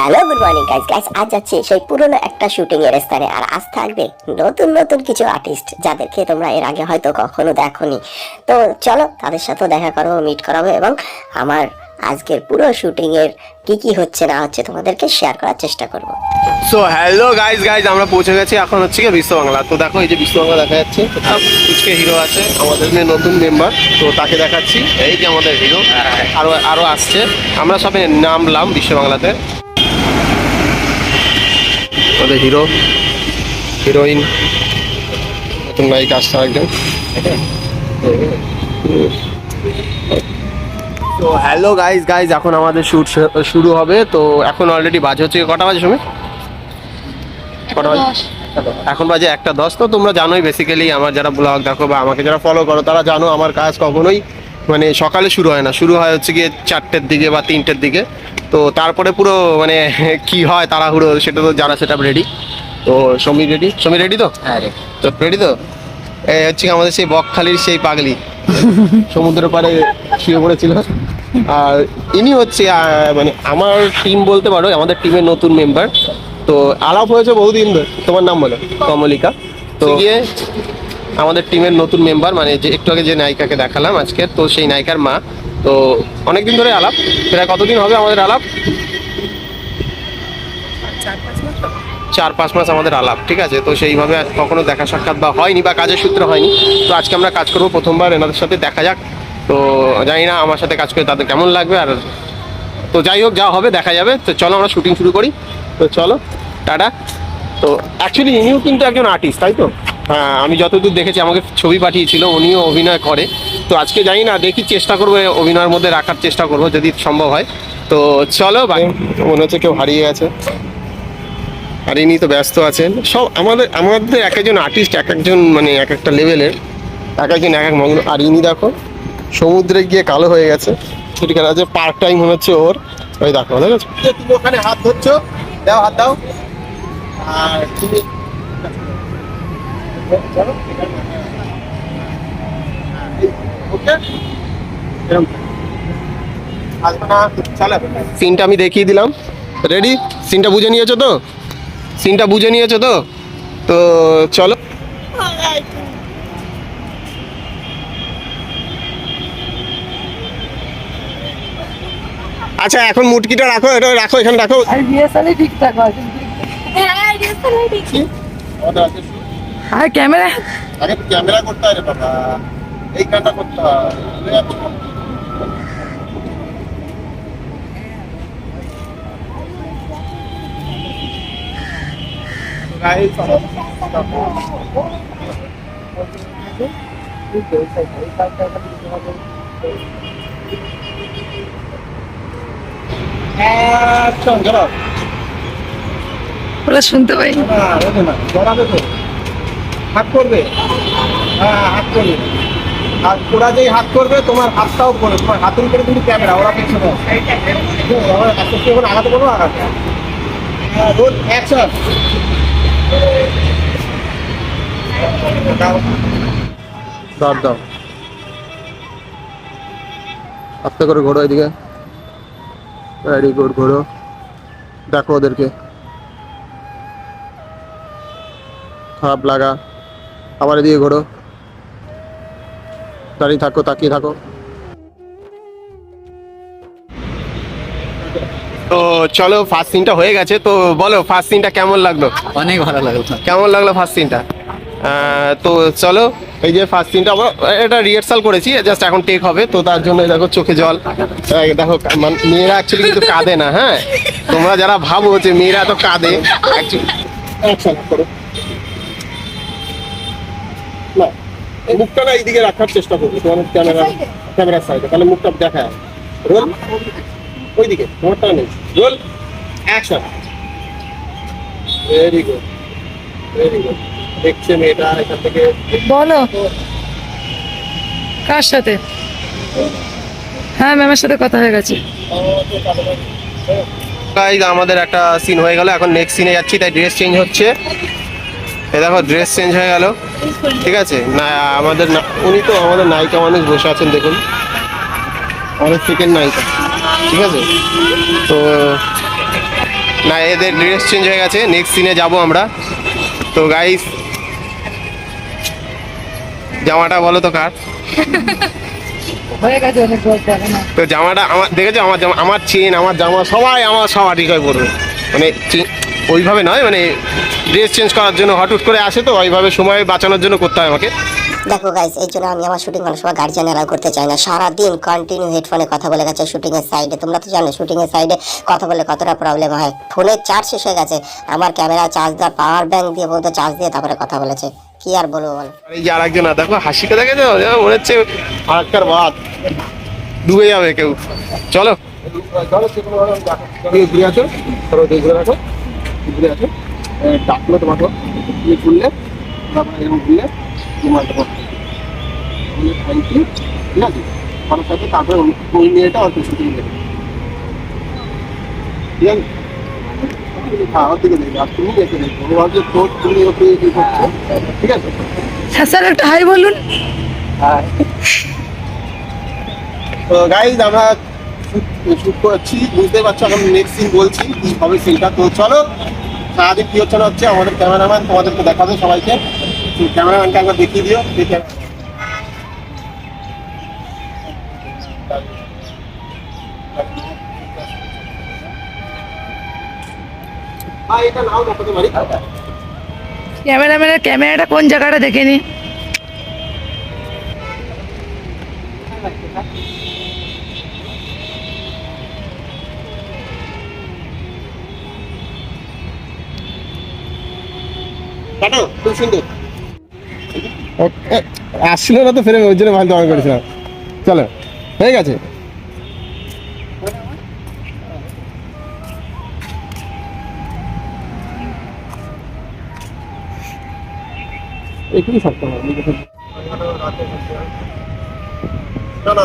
Hello good morning guys guys আজ যাচ্ছি সেই পুরনো একটা শুটিং এর স্থানে আর আজ থাকবে নতুন নতুন কিছু আর্টিস্ট যাদেরকে তোমরা এর আগে হয়তো কখনো দেখোনি তো চলো তাদের সাথেও দেখা করবো মিট করাবো এবং আমার আজকের পুরো শুটিং এর কি কি হচ্ছে না হচ্ছে তোমাদেরকে শেয়ার করার চেষ্টা করব সো হ্যালো গাইজ গাইজ আমরা পৌঁছে গেছি এখন হচ্ছে কি বিশ্ব বাংলা তো দেখো এই যে বিশ্ব বাংলা দেখা যাচ্ছে পুচকে হিরো আছে আমাদের যে নতুন মেম্বার তো তাকে দেখাচ্ছি এই যে আমাদের হিরো আরো আরো আসছে আমরা সবাই নামলাম বিশ্ব বাংলাতে সাথে হিরো হিরোইন নতুন নায়িকা আসছে একজন তো হ্যালো গাইজ গাইজ এখন আমাদের শ্যুট শুরু হবে তো এখন অলরেডি বাজে হচ্ছে কটা বাজে সময় কটা বাজে এখন বাজে একটা দশ তো তোমরা জানোই বেসিক্যালি আমার যারা ব্লগ দেখো বা আমাকে যারা ফলো করো তারা জানো আমার কাজ কখনোই মানে সকালে শুরু হয় না শুরু হয় হচ্ছে গিয়ে চারটের দিকে বা তিনটের দিকে তো তারপরে পুরো মানে কি হয় তাড়াহুড়ো সেটা তো জানা সেটা রেডি তো সমীর রেডি সমীর রেডি তো হ্যাঁ তো রেডি তো এই হচ্ছে আমাদের সেই বকখালির সেই পাগলি সমুদ্রের পাড়ে শুয়ে পড়েছিল আর ইনি হচ্ছে মানে আমার টিম বলতে পারো আমাদের টিমের নতুন মেম্বার তো আলাপ হয়েছে বহুদিন ধরে তোমার নাম বলো কমলিকা তো গিয়ে আমাদের টিমের নতুন মেম্বার মানে যে একটু আগে যে নায়িকাকে দেখালাম আজকে তো সেই নায়িকার মা তো অনেকদিন ধরে আলাপ প্রায় কতদিন হবে আমাদের আলাপ চার পাঁচ মাস আমাদের আলাপ ঠিক আছে তো সেইভাবে কখনো দেখা সাক্ষাৎ বা হয়নি বা কাজের সূত্র হয়নি তো আজকে আমরা কাজ করবো প্রথমবার এনাদের সাথে দেখা যাক তো জানি না আমার সাথে কাজ করে তাদের কেমন লাগবে আর তো যাই হোক যা হবে দেখা যাবে তো চলো আমরা শুটিং শুরু করি তো চলো টাটা তো অ্যাকচুয়ালি ইনিও কিন্তু একজন আর্টিস্ট তাই তো হ্যাঁ আমি যতদূর দেখেছি আমাকে ছবি পাঠিয়েছিল উনিও অভিনয় করে তো আজকে জানি না দেখি চেষ্টা করবো অভিনয়ের মধ্যে রাখার চেষ্টা করব যদি সম্ভব হয় তো চলো ভাই মনে হচ্ছে কেউ হারিয়ে গেছে আর ইনি তো ব্যস্ত আছেন সব আমাদের আমাদের এক একজন আর্টিস্ট এক একজন মানে এক একটা লেভেলের এক একজন এক এক মগ্ন আর ইনি দেখো সমুদ্রে গিয়ে কালো হয়ে গেছে ছুটি খেলা আছে পার্ট টাইম মনে হচ্ছে ওর ওই দেখো তুমি ওখানে হাত ধরছো দাও হাত দাও আর তুমি সিনটা আমি দেখিয়ে দিলাম রেডি সিনটা বুঝে নিয়েছো তো সিনটা বুঝে নিয়েছো তো তো চলো আচ্ছা এখন মুটকিটা রাখো এটা রাখো এখানে রাখো ঠিকঠাক হয় হ্যাঁ, আরে ক্যামেরা আরে ক্যামেরা করতে আরে বাবা এই কাটা করতে হ্যাঁ, শুনতে পাই না হাত করবে হ্যাঁ হাত করবে আর ওরা যেই হাত করবে তোমার হাতটাও করবে তোমার হাতের উপরে কিন্তু ক্যামেরা ওরা পেছনে আমার আস্তে আস্তে আচ্ছা, এখন আঘাতে কোনো আঘাত রোড অ্যাকশন দাঁড় দাও আস্তে করে ঘোরো এদিকে ভেরি গুড ঘোরো দেখো ওদেরকে খারাপ লাগা আমার এদিকে ঘোরো দাঁড়িয়ে থাকো তাকিয়ে থাকো তো চলো ফার্স্ট সিনটা হয়ে গেছে তো বলো ফার্স্ট সিনটা কেমন লাগলো অনেক ভালো লাগলো কেমন লাগলো ফার্স্ট সিনটা তো চলো এই যে ফার্স্ট সিনটা আমরা এটা রিহার্সাল করেছি জাস্ট এখন টেক হবে তো তার জন্য দেখো চোখে জল দেখো মানে মেয়েরা অ্যাকচুয়ালি কিন্তু কাঁদে না হ্যাঁ তোমরা যারা ভাবো যে মেয়েরা এত কাঁদে অ্যাকচুয়ালি মুখটা না এইদিকে রাখার চেষ্টা করবো তোমার ক্যামেরা ক্যামেরার সাইডে তাহলে মুখটা দেখা রোল ওইদিকে তোমারটা নেই roll action very good very good দেখছে মেয়েটা এখান থেকে বলো কার সাথে হ্যাঁ ম্যামের সাথে কথা হয়ে গেছে আমাদের একটা সিন হয়ে গেল এখন নেক্সট সিনে যাচ্ছি তাই ড্রেস চেঞ্জ হচ্ছে এ দেখো ড্রেস চেঞ্জ হয়ে গেল ঠিক আছে না আমাদের উনি তো আমাদের নায়িকা মানুষ বসে আছেন দেখুন আমাদের চিকেন নায়িকা ঠিক আছে তো না এদের ড্রেস চেঞ্জ হয়ে গেছে নেক্সট সিনে যাব আমরা তো গাইস জামাটা বলো তো কার তো জামাটা আমার দেখেছো আমার জামা আমার চেন আমার জামা সবাই আমার সব হয় পড়বে মানে ওইভাবে নয় মানে ড্রেস চেঞ্জ করার জন্য হট করে আসে তো ওইভাবে সময় বাঁচানোর জন্য করতে হয় আমাকে দেখো গাইস এই জন্য আমি আমার শুটিং অনেক সময় গার্জিয়ান অ্যালাউ করতে চাই না সারাদিন কন্টিনিউ হেডফোনে কথা বলে গেছে শুটিংয়ের সাইডে তোমরা তো জানো শুটিংয়ের সাইডে কথা বলে কতটা প্রবলেম হয় ফোনের চার্জ শেষ হয়ে গেছে আমার ক্যামেরা চার্জ দেওয়া পাওয়ার ব্যাঙ্ক দিয়ে পর্যন্ত চার্জ দিয়ে তারপরে কথা বলেছে কি আর বলবো বল আর যে আরেকজন দেখো হাসিটা দেখে যাও মনে হচ্ছে আরেকটার বাদ ডুবে যাবে কেউ চলো চলো ঘুরে আছে ডাকলো তোমাকে তুমি ঘুরলে তারপরে এরকম ঘুরলে তোমার থ্যাংক ইউ ঠিক আছে কারোর সাথে তারপরে ওই মেয়েটা অল্প ছুটি নিয়ে ঠিক আছে হ্যাঁ, হ্যাঁ, স্যার একটা হাই বলুন তো গাইজ আমরা শুট করছি বুঝতে পারছো এখন নেক্সট সিন বলছি হবে সিনটা তো চলো সারাদিন কী হচ্ছে হচ্ছে আমাদের ক্যামেরাম্যান তোমাদেরকে দেখাবে সবাইকে ক্যামেরাম্যানকে একবার দেখিয়ে দিও দেখে ক্যামেরাম্যানের ক্যামেরাটা কোন জায়গাটা দেখে নি খুব সুন্দর আসছিল না তো ফ্রেম ওই জন্য মাল দোকান করেছিলাম চলো হয়ে গেছে এগুলি শক্ত হবে না না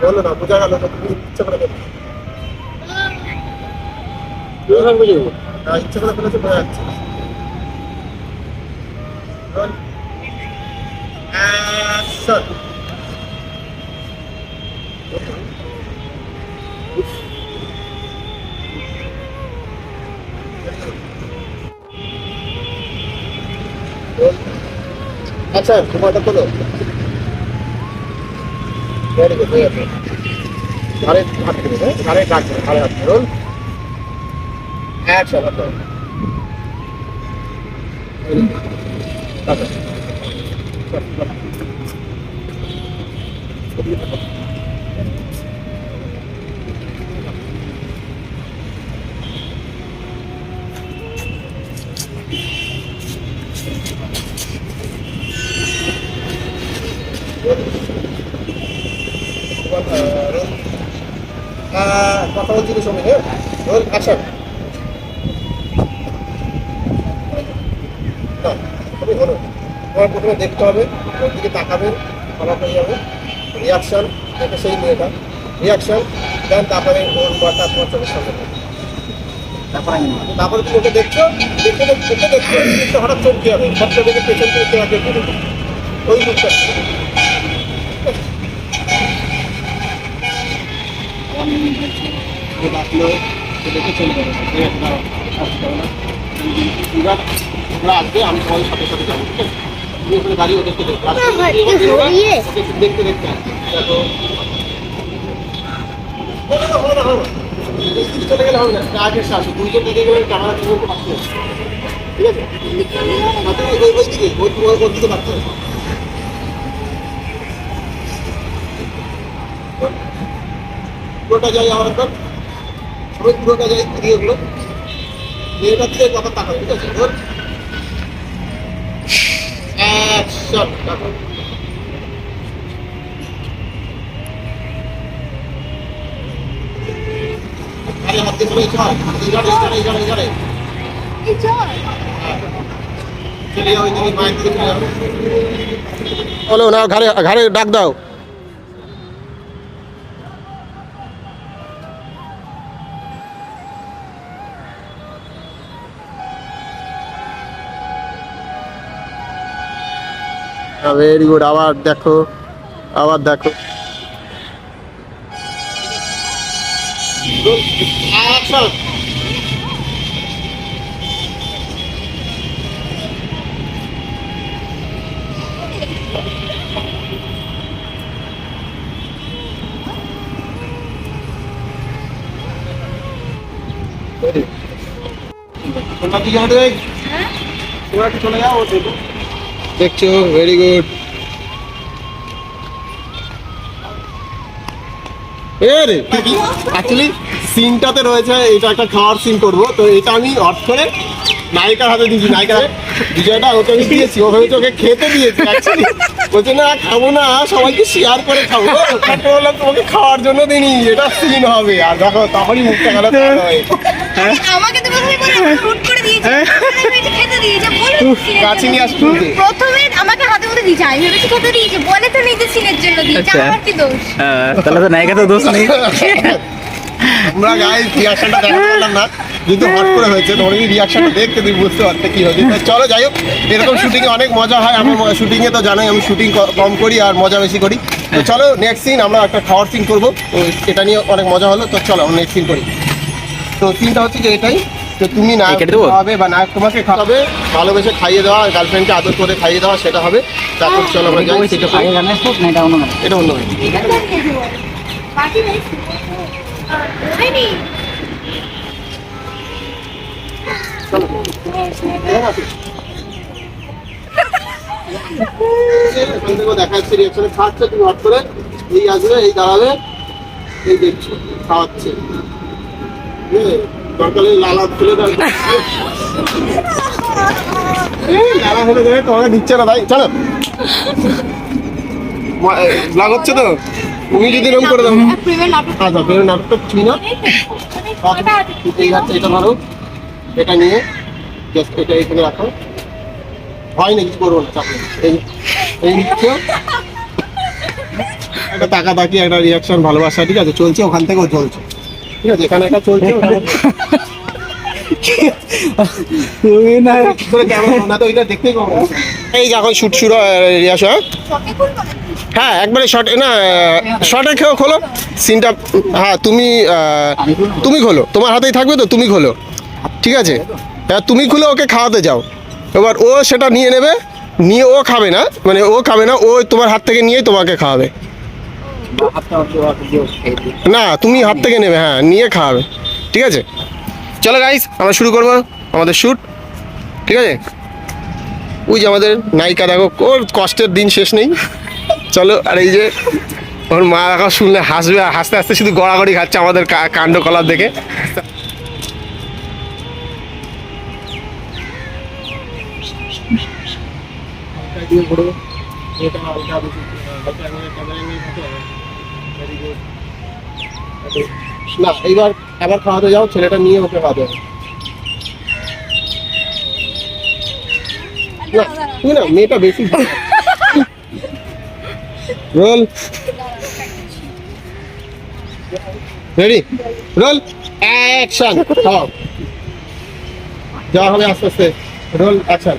বলো না বোঝা গেল তুমি ইচ্ছে করে ইচ্ছে করে ফেলেছে বোঝা যাচ্ছে Good. And sun. আচ্ছা তোমারটা বলো ভেরি গুড হয়ে গেছে আরে হাত ধরে আরে কাজ আরে হাত ধরুন অ্যাকশন Gracias. সবসময় দেখতে হবে ওর দিকে তাকাবেন খারাপ হয়ে যাবে রিয়াকশান এটা সেই মেয়েটা রিয়াকশান দেন তারপরে ওর মাটা তোমার চোখের সামনে তারপরে তুমি ওকে দেখছো দেখতে দেখতে দেখছো জিনিসটা হঠাৎ চমকে হবে সবচেয়ে দেখে পেছন থেকে চেয়ার দেখতে ওই মুখটা আমি সবাই সাথে সাথে যাবো ঠিক আছে গাড়ি ওদেরকে দেখতে দেখতে গেলে হবে না আগে আসো গেলে ক্যামেরা ঠিক আছে ঠিক আছে ওই পুরোটা যাই আমার একবার সবাই পুরোটা যাই দিয়ে এগুলো মেয়েটার দিকে কথা তাকায় ঠিক আছে action các bạn আরে হাতে ধরে চল হাতে ধরে ধরে ধরে ধরে চল চলে যাও ওই দিকে বাইরে চলে যাও বলো না ঘরে ঘরে ডাক দাও ভেরি গুড আবার দেখো আবার দেখো হ্যাঁ? তোমরা কি চলে যাও দেখো দেখছো ভেরি গুড অ্যাকচুয়ালি সিনটাতে রয়েছে এটা একটা খাওয়ার সিন করব তো এটা আমি অর্থ করে নায়িকার হাতে দিয়েছি নায়িকার বিজয়টা ওকে আমি দিয়েছি ও ভেবেছি ওকে খেতে দিয়েছি বলছে না খাবো না সবাইকে শেয়ার করে খাবো তারপর বললাম তোমাকে খাওয়ার জন্য দিনি এটা সিন হবে আর দেখো তখনই মুখটা গেল হ্যাঁ। আমাকে তো প্রথমে বলে রুট করে দিয়েছে হ্যাঁ। খেতে দিয়েছে বলে কাছে নিয়ে আসতো প্রথমে আমাকে হাতে মধ্যে দিয়েছে আমি ভেবেছি খেতে দিয়েছে বলে তো নিজে সিনের জন্য দিয়েছে আচ্ছা। আমার কি দোষ হ্যাঁ, তাহলে তো নায়িকা তো দোষ নেই আমরা গায়ে পিয়াসাটা দেখা পেলাম না কিন্তু হট করে হয়েছে ধরনি রিয়াকশনটা দেখতে তুই বুঝতে পারতে কী হয়েছে চলো যাই হোক এরকম শুটিংয়ে অনেক মজা হয় আমি শুটিংয়ে তো জানাই আমি শুটিং কম করি আর মজা বেশি করি তো চলো নেক্সট সিন আমরা একটা খাওয়ার সিন করবো তো এটা নিয়ে অনেক মজা হলো তো চলো আমরা নেক্সট সিন করি তো সিনটা হচ্ছে যে এটাই তো তুমি না হবে বা নায়ক তোমাকে খাওয়াবে ভালোবেসে খাইয়ে দেওয়া গার্লফ্রেন্ডকে আদর করে খাইয়ে দেওয়া সেটা হবে তারপর চলো আমরা যাই সেটা এটা অন্য এটা অন্য দেখাচ্ছে করে এই আসবে এই এই খাওয়াচ্ছে তোমাকে দিচ্ছে না ভাই হচ্ছে তো তুমি যদি এরকম করে দাও আচ্ছা প্রেমের নাটক তুমি না এটা ভালো এটা নিয়ে জাস্ট এটা এখানে রাখো ভয় নেই কিছু করবো না চাপ এই এই নিচ্ছ একটা টাকা তাকি একটা রিয়াকশন ভালোবাসা ঠিক আছে চলছে ওখান থেকেও চলছে ঠিক আছে এখানে একটা চলছে না তো দেখতেই এই ইয়ে হ্যাঁ? হ্যাঁ একবারে শর্ট না খোলো সিনটা হ্যাঁ তুমি তুমি খোলো তোমার হাতেই থাকবে তো তুমি খোলো ঠিক আছে হ্যাঁ তুমি খুলে ওকে খাওয়াতে যাও এবার ও সেটা নিয়ে নেবে নিয়ে ও খাবে না মানে ও খাবে না ও তোমার হাত থেকে নিয়ে তোমাকে খাওয়াবে না তুমি হাত থেকে নেবে হ্যাঁ নিয়ে খাওয়াবে ঠিক আছে চলো গাইস আমরা শুরু করবো আমাদের শ্যুট ঠিক আছে ওই যে আমাদের নায়িকা দেখো ওর কষ্টের দিন শেষ নেই চলো আর এই যে ওর মা দেখা শুনলে হাসবে হাসতে হাসতে শুধু গড়াগড়ি খাচ্ছে আমাদের কাণ্ড কলার দেখে ভিডিও করো এটা হালকা হালকা ক্যামেরা নিয়ে থাকো ভেরি গুড না এইবার আবার খাওয়াতে যাও ছেলেটা নিয়ে ওকে খাওয়াতে হবে না মেয়েটা বেশি রোল রেডি রোল অ্যাকশন যাওয়া হবে আস্তে আস্তে roll action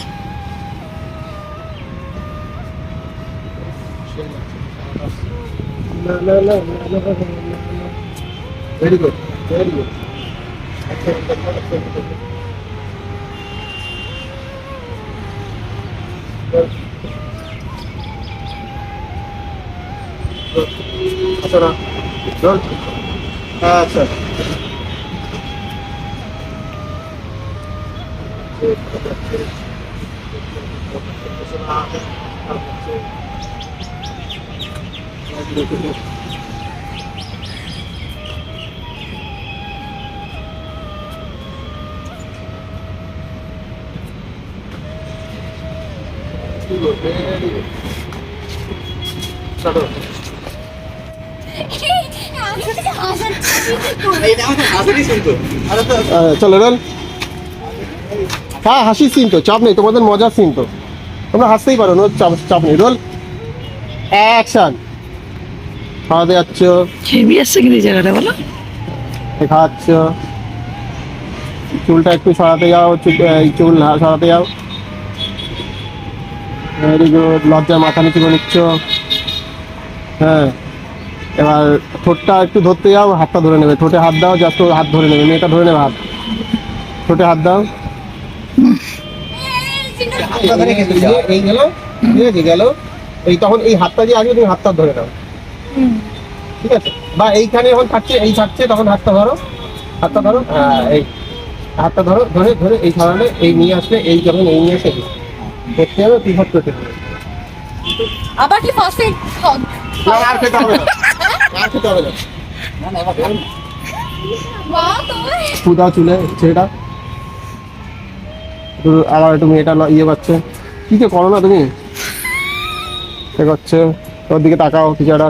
No. Very good. Good. Sir. Good. চলো রোল হ্যাঁ হাসি সিন তো চাপ নেই তোমাদের মজার সিন তো তোমরা হাসতেই পারো নো চাপ চাপ নেই রোল অ্যাকশন খাওয়াতে যাচ্ছ খেয়ে আসছে কিন্তু জায়গাটা বলো খাওয়াচ্ছ চুলটা একটু সরাতে যাও চুল সরাতে যাও ভেরি গুড লজ্জা মাথা নিচু করে নিচ্ছ হ্যাঁ এবার ঠোঁটটা একটু ধরতে যাও হাতটা ধরে নেবে ঠোঁটে হাত দাও জাস্ট হাত ধরে নেবে মেয়েটা ধরে নেবে হাত ঠোঁটে হাত দাও হাতটা ধরে গেল গেল এই তখন এই হাতটা দিয়ে আগে তুমি হাতটা ধরে দাও ঠিক আছে বা এইখানে যখন থাকছে এই থাকছে তখন হাতটা ধরো হাতটা ধরো এই হাতটা ধরো ধরে ধরে এই সরালে এই নিয়ে আসলে এই যখন এই নিয়ে এসে করতে হবে পিভট করতে আবার কি ফার্স্টে আর খেতে হবে না আর খেতে হবে না না না ক্ষুদা চুলে ছেলেটা আবার একটু মেয়েটা ইয়ে করছে কি যে করো না তুমি সে করছে তোর দিকে তাকাও টিচারটা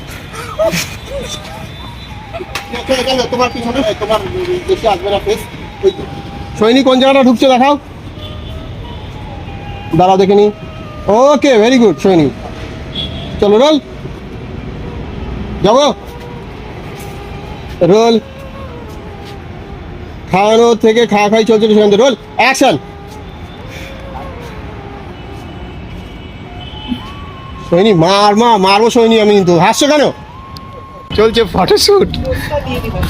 তোমার সৈনিক কোন জায়গাটা ঢুকছে দেখাও দাঁড়াও দেখে নি ওকে ভেরি গুড সৈনিক চলো রোল যাব রোল খাওয়ানো থেকে খাওয়া খাই চলছে সেখান রোল অ্যাকশন সৈনি মার মা মারবো সৈনি আমি কিন্তু হাসছো কেন চলছে ফটোশুট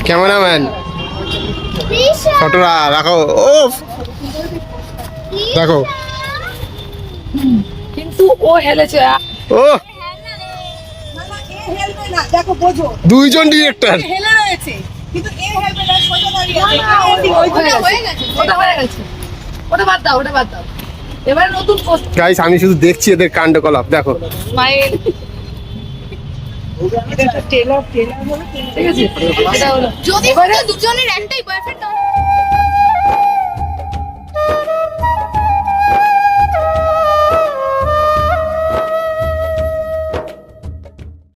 ক্যামেরাম্যান ফটোরা রাখো ও দেখো কিন্তু ও হেলেছে ও দুইজন ডিরেক্টর এবার নতুন গাইস আমি শুধু দেখছি এদের কাণ্ড কলাপ দেখো স্মাইল টেলার আচ্ছা, টেলার হলো ঠিক আচ্ছা, আচ্ছা, দুজনের একটাই বয়ফ্রেন্ড